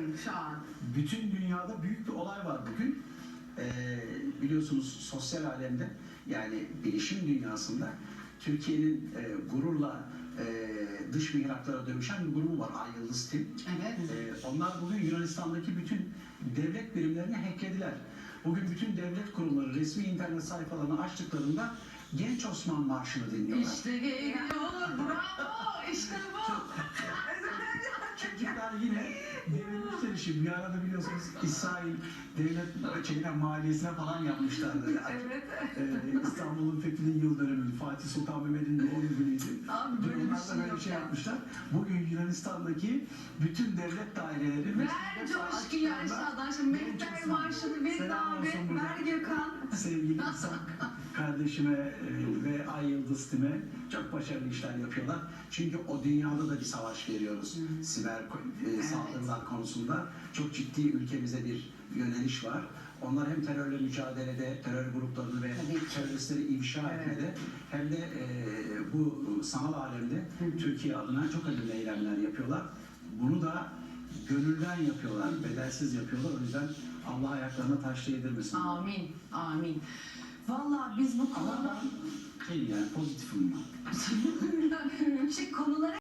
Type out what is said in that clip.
Yaşıyorum şu an. Bütün dünyada büyük bir olay var bugün. Ee, biliyorsunuz sosyal alemde yani bilişim dünyasında Türkiye'nin e, gururla e, dış mihraklara dönüşen bir grubu var Ay Yıldız Tim. Evet. Ee, onlar bugün Yunanistan'daki bütün devlet birimlerini hacklediler. Bugün bütün devlet kurumları resmi internet sayfalarını açtıklarında Genç Osman Marşı'nı dinliyorlar. İşte geliyor. Bravo. İşte bu. Çocuklar yine devlet yükselişi. Bir arada biliyorsunuz İsrail devlet şeyine maliyesine falan yapmışlardı. evet. Ee, İstanbul'un fethinin yıl dönümü, Fatih Sultan Mehmet'in doğum günüydü. Abi böyle Onlar da şey böyle bir şey ya. yapmışlar. Bugün Yunanistan'daki bütün devlet daireleri Ver coşkuyu aşağıdan. Şimdi Mehter. Marşı'nı bir buradan. Ver Gökhan. sevgili İhsan kardeşime e, ve Ay Yıldız Tim'e çok başarılı işler yapıyorlar. Çünkü o dünyada da bir savaş veriyoruz. Siber ko- e, saldırılar konusunda çok ciddi ülkemize bir yöneliş var. Onlar hem terörle mücadelede, terör gruplarını ve teröristleri ifşa Evet. etmede hem de e, bu sanal alemde Türkiye adına çok önemli eylemler yapıyorlar. Bunu da gönülden yapıyorlar, bedelsiz yapıyorlar. O yüzden Allah ayaklarına taş değdirmesin. Amin. Amin. Vallahi biz bu Ama konuda ben şey yani pozitifim ben. şey konulara